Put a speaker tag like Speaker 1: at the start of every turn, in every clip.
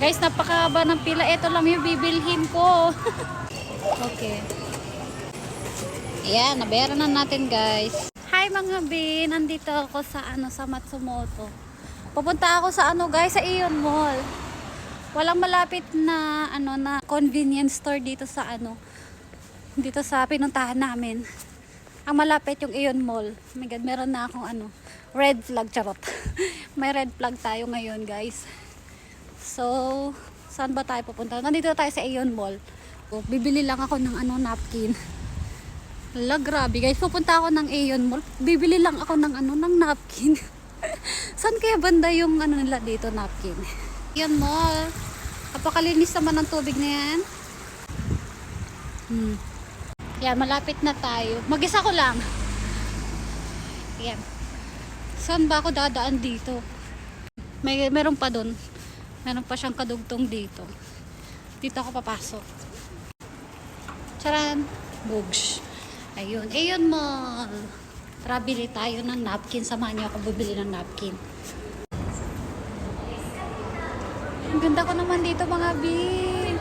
Speaker 1: Guys, napakaba ng pila. Ito lang yung bibilhin ko. okay. Ayan, nabayaran na natin guys. Hi mga bin, nandito ako sa ano sa Matsumoto. Pupunta ako sa ano guys, sa Ion Mall. Walang malapit na ano na convenience store dito sa ano dito sa pinuntahan namin. Ang malapit yung Ion Mall. Oh my God, meron na akong ano, red flag, charot. May red flag tayo ngayon, guys. So, saan ba tayo pupunta? Nandito tayo sa Ion Mall. O, bibili lang ako ng ano, napkin. Hala, grabe guys. Pupunta ako ng Aeon Mall. Bibili lang ako ng ano, ng napkin. saan kaya banda yung ano nila dito, napkin? Aeon Mall. Napakalinis naman ng tubig na yan. Hmm. Yan, malapit na tayo. Mag-isa ko lang. Yan. Saan ba ako dadaan dito? May meron pa doon. Meron pa siyang kadugtong dito. Dito ako papasok. Charan! Bugs. Ayun. Ayun mall. Tara, bili tayo ng napkin. Samahan niyo ako bibili ng napkin. Ang ganda ko naman dito mga bin.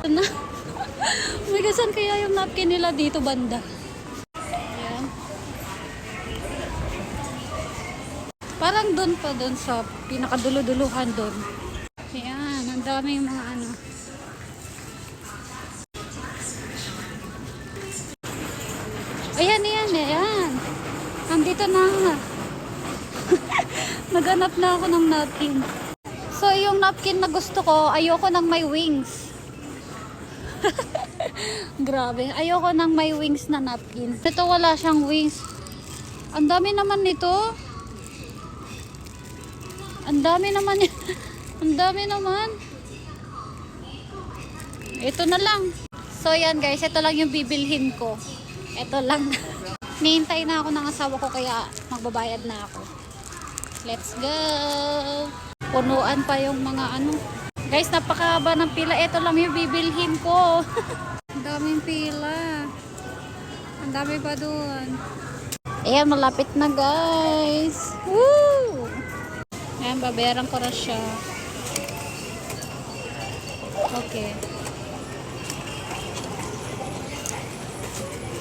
Speaker 1: Ito na. oh my God, kaya yung napkin nila dito banda? Parang doon pa doon sa pinakadulo-duluhan doon. Ayan, ang daming mga ano. Ayan, ayan, ayan. Andito na. Naghanap na ako ng napkin. So, yung napkin na gusto ko, ayoko ng may wings. Grabe, ayoko ng may wings na napkin. Ito wala siyang wings. Ang dami naman nito. Ang dami naman. y- Ang dami naman. Ito na lang. So yan guys, ito lang yung bibilhin ko. Ito lang. Nihintay na ako ng asawa ko kaya magbabayad na ako. Let's go! Punuan pa yung mga ano. Guys, napakaba ng pila. Ito lang yung bibilhin ko. Ang daming pila. Ang dami pa doon. Ayan, malapit na guys. Woo! Ayan, babayaran ko na siya. Okay.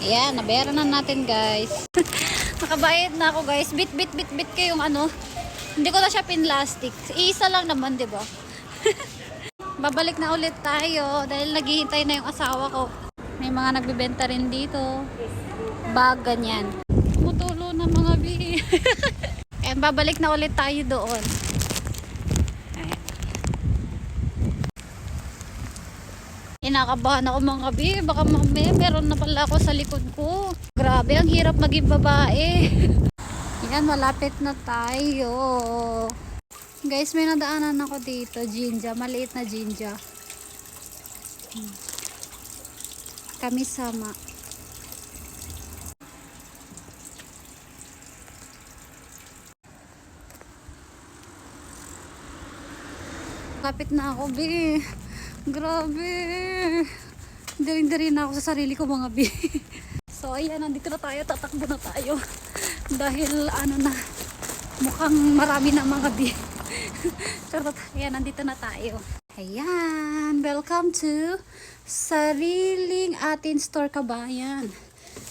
Speaker 1: Ayan, nabayaran na natin guys. Nakabayad na ako guys. Bit, bit, bit, bit ko yung ano. Hindi ko na siya pinlastic. Isa lang naman, ba? Babalik na ulit tayo dahil naghihintay na yung asawa ko. May mga nagbibenta rin dito. Bag, ganyan. Tumutulo na mga bi. And babalik na ulit tayo doon. Ayan. Inakabahan ako mga bi. Baka mamaya meron na pala ako sa likod ko. Grabe, ang hirap maging babae. Yan, malapit na tayo. Guys, may nadaanan ako dito. Jinja. Maliit na jinja. Hmm. Kami sama. Kapit na ako, bi. Grabe. Diring-diring na ako sa sarili ko, mga bi. So, ayan, nandito na tayo. Tatakbo na tayo. Dahil, ano na, mukhang marami na mga bi. Charot. Ayan, nandito na tayo. Ayan, welcome to Sariling Atin Store Kabayan.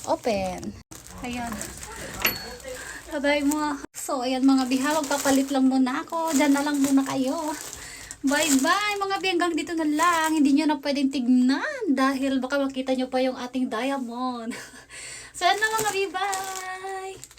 Speaker 1: Open. Ayan. Aday mo. So, ayan mga biha, magpapalit lang muna ako. Diyan na lang muna kayo. Bye-bye mga bi, hanggang dito na lang. Hindi nyo na pwedeng tignan dahil baka makita nyo pa yung ating diamond. so, na mga bi, bye!